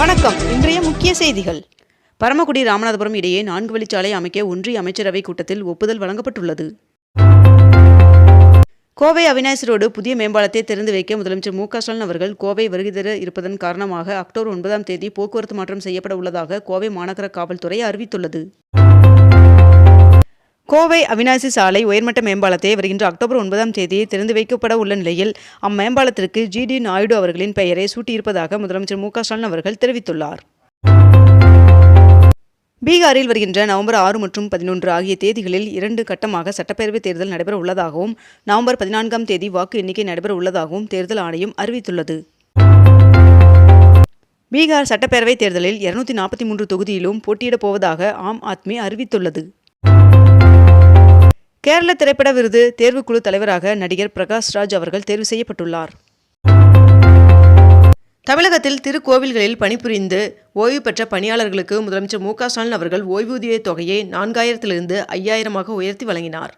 வணக்கம். இன்றைய முக்கிய செய்திகள். பரமக்குடி ராமநாதபுரம் இடையே நான்கு வழிச்சாலை அமைக்க ஒன்றிய அமைச்சரவை கூட்டத்தில் ஒப்புதல் வழங்கப்பட்டுள்ளது. கோவை அவினாசி ரோடு புதிய மேம்பாலத்தை திறந்து வைக்க முதலமைச்சர் மு ஸ்டாலின் அவர்கள் கோவை வருகை தர இருப்பதன் காரணமாக அக்டோபர் ஒன்பதாம் தேதி போக்குவரத்து மாற்றம் செய்யப்பட உள்ளதாக கோவை மாநகர காவல்துறை அறிவித்துள்ளது. கோவை அவினாசி சாலை உயர்மட்ட மேம்பாலத்தை வருகின்ற அக்டோபர் ஒன்பதாம் தேதி திறந்து வைக்கப்பட உள்ள நிலையில் அம்மேம்பாலத்திற்கு ஜி டி நாயுடு அவர்களின் பெயரை சூட்டியிருப்பதாக முதலமைச்சர் மு க ஸ்டாலின் அவர்கள் தெரிவித்துள்ளார். பீகாரில் வருகின்ற நவம்பர் ஆறு மற்றும் பதினொன்று ஆகிய தேதிகளில் இரண்டு கட்டமாக சட்டப்பேரவைத் தேர்தல் நடைபெற உள்ளதாகவும் நவம்பர் பதினான்காம் தேதி வாக்கு எண்ணிக்கை நடைபெற உள்ளதாகவும் தேர்தல் ஆணையம் அறிவித்துள்ளது. பீகார் சட்டப்பேரவைத் தேர்தலில் இருநூத்தி நாற்பத்தி மூன்று தொகுதியிலும் போட்டியிடப் போவதாக ஆம் ஆத்மி அறிவித்துள்ளது. கேரள திரைப்பட விருது தேர்வுக்குழு தலைவராக நடிகர் பிரகாஷ் ராஜ் அவர்கள் தேர்வு செய்யப்பட்டுள்ளார். தமிழகத்தில் திருக்கோவில்களில் பணிபுரிந்து ஓய்வு பெற்ற பணியாளர்களுக்கு முதலமைச்சர் மு க ஸ்டாலின் அவர்கள் ஓய்வூதிய தொகையை நான்காயிரத்திலிருந்து ஐயாயிரமாக உயர்த்தி வழங்கினார்.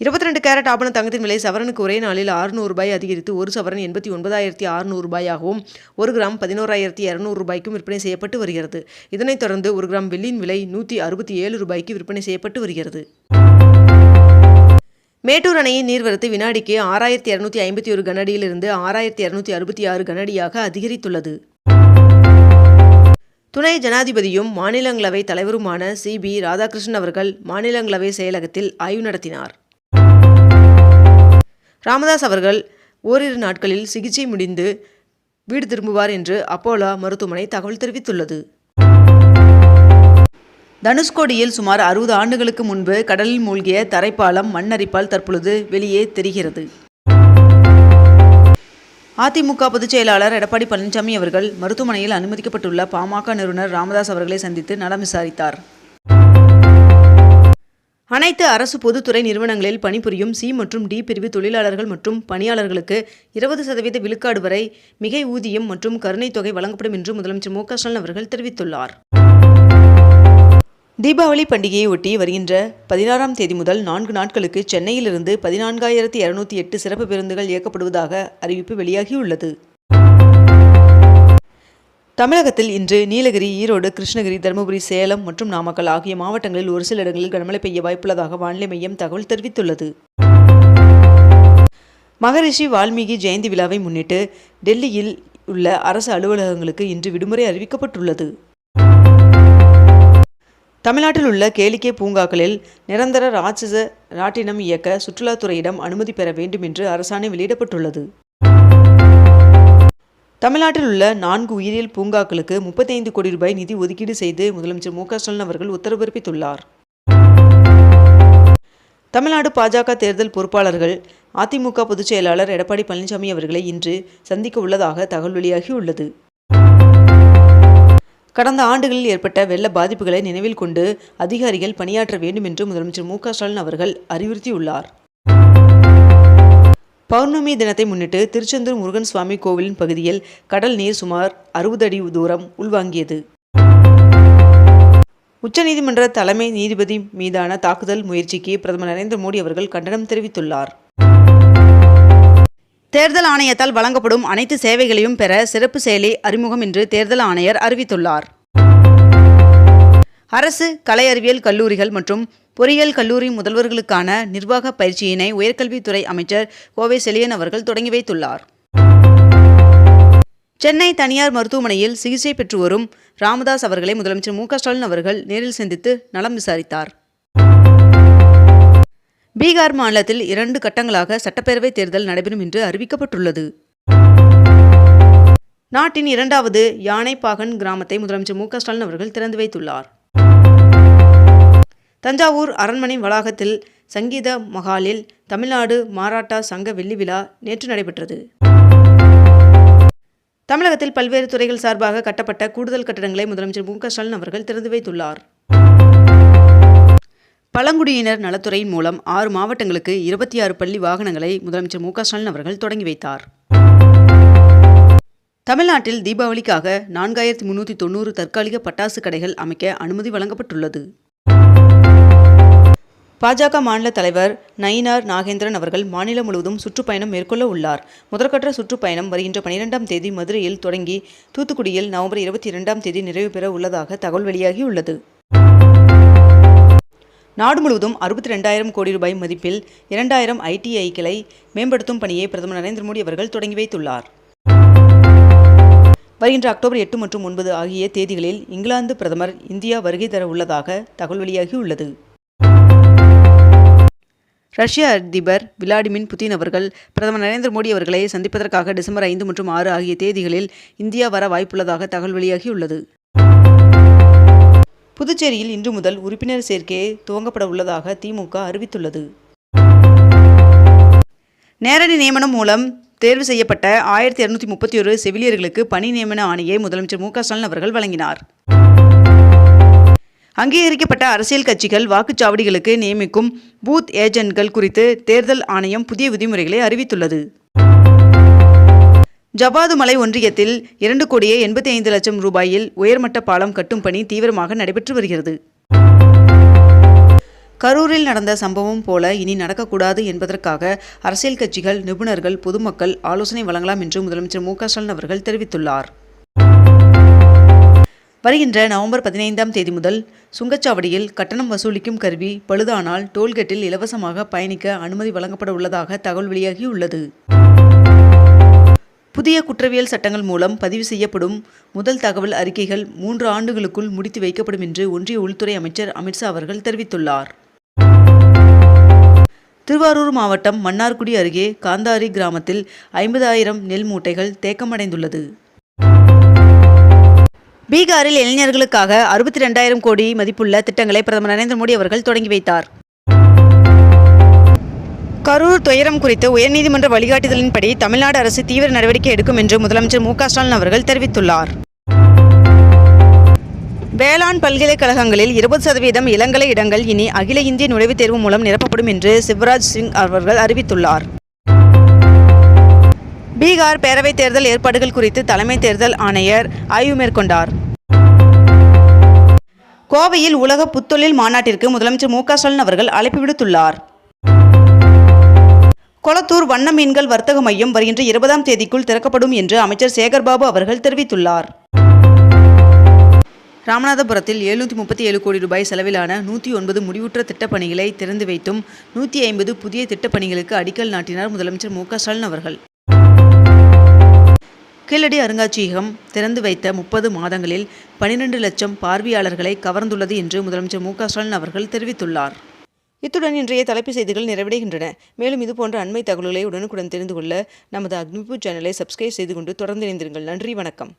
இருபத்தி ரெண்டு கேரட் ஆபண தங்கத்தின் விலை சவரனுக்கு ஒரே நாளில் ஆறுநூறு ரூபாய் அதிகரித்து ஒரு சவரன் எண்பத்தி ஒன்பதாயிரத்தி அறுநூறு ரூபாயாகவும் ஒரு கிராம் பதினோராயிரத்தி இரநூறு ரூபாய்க்கும் விற்பனை செய்யப்பட்டு வருகிறது. இதனைத் தொடர்ந்து ஒரு கிராம் வெள்ளியின் விலை நூற்றி அறுபத்தி ஏழு ரூபாய்க்கு விற்பனை செய்யப்பட்டு வருகிறது. மேட்டூர் அணையின் நீர்வரத்து வினாடிக்கு ஆறாயிரத்தி இரநூத்தி ஐம்பத்தி ஒரு கனடியிலிருந்து ஆறாயிரத்தி இரநூத்தி அறுபத்தி ஆறு கனடியாக அதிகரித்துள்ளது. துணை ஜனாதிபதியும் மாநிலங்களவை தலைவருமான சி பி ராதாகிருஷ்ணன் அவர்கள் மாநிலங்களவை செயலகத்தில் ஆய்வு நடத்தினார். ராமதாஸ் அவர்கள் ஓரிரு நாட்களில் சிகிச்சை முடிந்து வீடு திரும்புவார் என்று அப்போலா மருத்துவமனை தகவல் தெரிவித்துள்ளது. தனுஷ்கோடியில் சுமார் அறுபது ஆண்டுகளுக்கு முன்பு கடலில் மூழ்கிய தரைப்பாலம் மண்ணரிப்பால் தற்பொழுது வெளியே தெரிகிறது. அதிமுக பொதுச் செயலாளர் எடப்பாடி பழனிசாமி அவர்கள் மருத்துவமனையில் அனுமதிக்கப்பட்டுள்ள பாமக நிறுவனர் ராமதாஸ் அவர்களை சந்தித்து நலம் விசாரித்தார். அனைத்து அரசு பொதுத்துறை நிறுவனங்களில் பணிபுரியும் சி மற்றும் டி பிரிவு தொழிலாளர்கள் மற்றும் பணியாளர்களுக்கு இருபது சதவீத விழுக்காடு வரை மிகை ஊதியம் மற்றும் கருணைத் தொகை வழங்கப்படும் என்று முதலமைச்சர் மு க ஸ்டாலின் அவர்கள் தெரிவித்துள்ளார். தீபாவளி பண்டிகையை ஒட்டி வருகின்ற பதினாறாம் தேதி முதல் நான்கு நாட்களுக்கு சென்னையிலிருந்து பதினான்காயிரத்தி இருநூத்தி எட்டு சிறப்பு பேருந்துகள் இயக்கப்படுவதாக அறிவிப்பு வெளியாகியுள்ளது. தமிழகத்தில் இன்று நீலகிரி ஈரோடு கிருஷ்ணகிரி தருமபுரி சேலம் மற்றும் நாமக்கல் ஆகிய மாவட்டங்களில் ஒரு சில இடங்களில் கனமழை பெய்ய வாய்ப்புள்ளதாக வானிலை மையம் தகவல் தெரிவித்துள்ளது. மகரிஷி வால்மீகி ஜெயந்தி விழாவை முன்னிட்டு டெல்லியில் உள்ள அரசு அலுவலகங்களுக்கு இன்று விடுமுறை அறிவிக்கப்பட்டுள்ளது. தமிழ்நாட்டில் உள்ள கேளிக்கை பூங்காக்களில் நிரந்தர ராட்சச ராட்டினம் இயக்க சுற்றுலாத்துறையிடம் அனுமதி பெற வேண்டும் என்று அரசாணை வெளியிடப்பட்டுள்ளது. தமிழ்நாட்டில் உள்ள நான்கு உயிரியல் பூங்காக்களுக்கு முப்பத்தைந்து கோடி ரூபாய் நிதி ஒதுக்கீடு செய்து முதலமைச்சர் மு க ஸ்டாலின் அவர்கள் உத்தரவு பிறப்பித்துள்ளார். தமிழ்நாடு பாஜக தேர்தல் பொறுப்பாளர்கள் அதிமுக பொதுச் செயலாளர் எடப்பாடி பழனிசாமி அவர்களை இன்று சந்திக்க உள்ளதாக தகவல் வெளியாகியுள்ளது கடந்த ஆண்டுகளில் ஏற்பட்ட வெள்ள பாதிப்புகளை நினைவில் கொண்டு அதிகாரிகள் பணியாற்ற வேண்டும் என்று முதலமைச்சர் மு க ஸ்டாலின் அவர்கள் அறிவுறுத்தியுள்ளார். பௌர்ணமி தினத்தை முன்னிட்டு திருச்செந்தூர் முருகன் சுவாமி கோவிலின் பகுதியில் கடல் நீர் சுமார் அறுபது அடி தூரம் உள்வாங்கியது. உச்சநீதிமன்ற தலைமை நீதிபதி மீதான தாக்குதல் முயற்சிக்கு பிரதமர் நரேந்திர மோடி அவர்கள் கண்டனம் தெரிவித்துள்ளார். தேர்தல் ஆணையத்தால் வழங்கப்படும் அனைத்து சேவைகளையும் பெற சிறப்பு செயலி அறிமுகம் என்று தேர்தல் ஆணையர் அறிவித்துள்ளார். அரசு கலை அறிவியல் கல்லூரிகள் மற்றும் பொறியியல் கல்லூரி முதல்வர்களுக்கான நிர்வாக பயிற்சியினை உயர்கல்வித்துறை அமைச்சர் கோவை செலியன் அவர்கள் தொடங்கி வைத்துள்ளார். சென்னை தனியார் மருத்துவமனையில் சிகிச்சை பெற்று வரும் ராமதாஸ் அவர்களை முதலமைச்சர் மு ஸ்டாலின் அவர்கள் நேரில் சந்தித்து நலம் விசாரித்தார். பீகார் மாநிலத்தில் இரண்டு கட்டங்களாக சட்டப்பேரவைத் தேர்தல் நடைபெறும் என்று அறிவிக்கப்பட்டுள்ளது. நாட்டின் இரண்டாவது யானைப்பாகன் கிராமத்தை முதலமைச்சர் மு ஸ்டாலின் அவர்கள் திறந்து வைத்துள்ளார். தஞ்சாவூர் அரண்மனை வளாகத்தில் சங்கீத மகாலில் தமிழ்நாடு மாராட்டா சங்க வெள்ளி விழா நேற்று நடைபெற்றது. தமிழகத்தில் பல்வேறு துறைகள் சார்பாக கட்டப்பட்ட கூடுதல் கட்டடங்களை முதலமைச்சர் மு க ஸ்டாலின் அவர்கள் திறந்து வைத்துள்ளார். பழங்குடியினர் நலத்துறையின் மூலம் ஆறு மாவட்டங்களுக்கு இருபத்தி ஆறு பள்ளி வாகனங்களை முதலமைச்சர் மு க ஸ்டாலின் அவர்கள் தொடங்கி வைத்தார். தமிழ்நாட்டில் தீபாவளிக்காக நான்காயிரத்தி முன்னூற்றி தொண்ணூறு தற்காலிக பட்டாசு கடைகள் அமைக்க அனுமதி வழங்கப்பட்டுள்ளது. பாஜக மாநில தலைவர் நயினார் நாகேந்திரன் அவர்கள் மாநிலம் முழுவதும் சுற்றுப்பயணம் மேற்கொள்ள உள்ளார். முதற்கட்ட சுற்றுப்பயணம் வருகின்ற பனிரெண்டாம் தேதி மதுரையில் தொடங்கி தூத்துக்குடியில் நவம்பர் இருபத்தி இரண்டாம் தேதி நிறைவு பெற உள்ளதாக தகவல் வெளியாகியுள்ளது. நாடு முழுவதும் அறுபத்தி ரெண்டாயிரம் கோடி ரூபாய் மதிப்பில் இரண்டாயிரம் ஐடிஐக்களை மேம்படுத்தும் பணியை பிரதமர் நரேந்திர மோடி அவர்கள் தொடங்கி வைத்துள்ளார். வருகின்ற அக்டோபர் எட்டு மற்றும் ஒன்பது ஆகிய தேதிகளில் இங்கிலாந்து பிரதமர் இந்தியா வருகை தர உள்ளதாக தகவல் வெளியாகியுள்ளது. ரஷ்ய அதிபர் விளாடிமிர் புதின் அவர்கள் பிரதமர் நரேந்திர மோடி அவர்களை சந்திப்பதற்காக டிசம்பர் ஐந்து மற்றும் ஆறு ஆகிய தேதிகளில் இந்தியா வர வாய்ப்புள்ளதாக தகவல் வெளியாகியுள்ளது. புதுச்சேரியில் இன்று முதல் உறுப்பினர் சேர்க்கையை துவங்கப்பட உள்ளதாக திமுக அறிவித்துள்ளது. நேரடி நியமனம் மூலம் தேர்வு செய்யப்பட்ட ஆயிரத்தி இருநூத்தி முப்பத்தி ஒரு செவிலியர்களுக்கு பணி நியமன ஆணையை முதலமைச்சர் மு க ஸ்டாலின் அவர்கள் வழங்கினார். அங்கீகரிக்கப்பட்ட அரசியல் கட்சிகள் வாக்குச்சாவடிகளுக்கு நியமிக்கும் பூத் ஏஜென்ட்கள் குறித்து தேர்தல் ஆணையம் புதிய விதிமுறைகளை அறிவித்துள்ளது. ஜவாதுமலை ஒன்றியத்தில் இரண்டு கோடியே எண்பத்தி ஐந்து லட்சம் ரூபாயில் உயர்மட்ட பாலம் கட்டும் பணி தீவிரமாக நடைபெற்று வருகிறது. கரூரில் நடந்த சம்பவம் போல இனி நடக்கக்கூடாது என்பதற்காக அரசியல் கட்சிகள் நிபுணர்கள் பொதுமக்கள் ஆலோசனை வழங்கலாம் என்று முதலமைச்சர் மு க ஸ்டாலின் அவர்கள் தெரிவித்துள்ளார். வருகின்ற நவம்பர் பதினைந்தாம் தேதி முதல் சுங்கச்சாவடியில் கட்டணம் வசூலிக்கும் கருவி பழுதானால் டோல்கேட்டில் இலவசமாக பயணிக்க அனுமதி வழங்கப்பட உள்ளதாக தகவல் வெளியாகியுள்ளது. புதிய குற்றவியல் சட்டங்கள் மூலம் பதிவு செய்யப்படும் முதல் தகவல் அறிக்கைகள் மூன்று ஆண்டுகளுக்குள் முடித்து வைக்கப்படும் என்று ஒன்றிய உள்துறை அமைச்சர் அமித்ஷா அவர்கள் தெரிவித்துள்ளார். திருவாரூர் மாவட்டம் மன்னார்குடி அருகே காந்தாரி கிராமத்தில் ஐம்பதாயிரம் நெல் மூட்டைகள் தேக்கமடைந்துள்ளது. பீகாரில் இளைஞர்களுக்காக அறுபத்தி ரெண்டாயிரம் கோடி மதிப்புள்ள திட்டங்களை பிரதமர் நரேந்திர மோடி அவர்கள் தொடங்கி வைத்தார். கரூர் துயரம் குறித்து உயர்நீதிமன்ற வழிகாட்டுதலின்படி தமிழ்நாடு அரசு தீவிர நடவடிக்கை எடுக்கும் என்று முதலமைச்சர் மு ஸ்டாலின் அவர்கள் தெரிவித்துள்ளார். வேளாண் பல்கலைக்கழகங்களில் இருபது சதவீதம் இளங்கலை இடங்கள் இனி அகில இந்திய நுழைவுத் தேர்வு மூலம் நிரப்பப்படும் என்று சிவராஜ் சிங் அவர்கள் அறிவித்துள்ளார். பீகார் பேரவைத் தேர்தல் ஏற்பாடுகள் குறித்து தலைமை தேர்தல் ஆணையர் ஆய்வு மேற்கொண்டார். கோவையில் உலக புத்தொழில் மாநாட்டிற்கு முதலமைச்சர் மு க ஸ்டாலின் அவர்கள் அழைப்பு விடுத்துள்ளார். கொளத்தூர் வண்ண மீன்கள் வர்த்தக மையம் வருகின்ற இருபதாம் தேதிக்குள் திறக்கப்படும் என்று அமைச்சர் சேகர்பாபு அவர்கள் தெரிவித்துள்ளார். ராமநாதபுரத்தில் எழுநூற்றி முப்பத்தி ஏழு கோடி ரூபாய் செலவிலான நூற்றி ஒன்பது முடிவுற்ற திட்டப்பணிகளை திறந்து வைத்தும் நூற்றி ஐம்பது புதிய திட்டப்பணிகளுக்கு அடிக்கல் நாட்டினார் முதலமைச்சர் மு க ஸ்டாலின் அவர்கள். கீழடி அருங்காட்சியகம் திறந்து வைத்த முப்பது மாதங்களில் பனிரெண்டு லட்சம் பார்வையாளர்களை கவர்ந்துள்ளது என்று முதலமைச்சர் மு க ஸ்டாலின் அவர்கள் தெரிவித்துள்ளார். இத்துடன் இன்றைய தலைப்பு செய்திகள் நிறைவடைகின்றன. மேலும் இதுபோன்ற அண்மை தகவல்களை உடனுக்குடன் தெரிந்து கொள்ள நமது அக்னிபூ சேனலை சப்ஸ்கிரைப் செய்து கொண்டு தொடர்ந்து இணைந்திருங்கள். நன்றி வணக்கம்.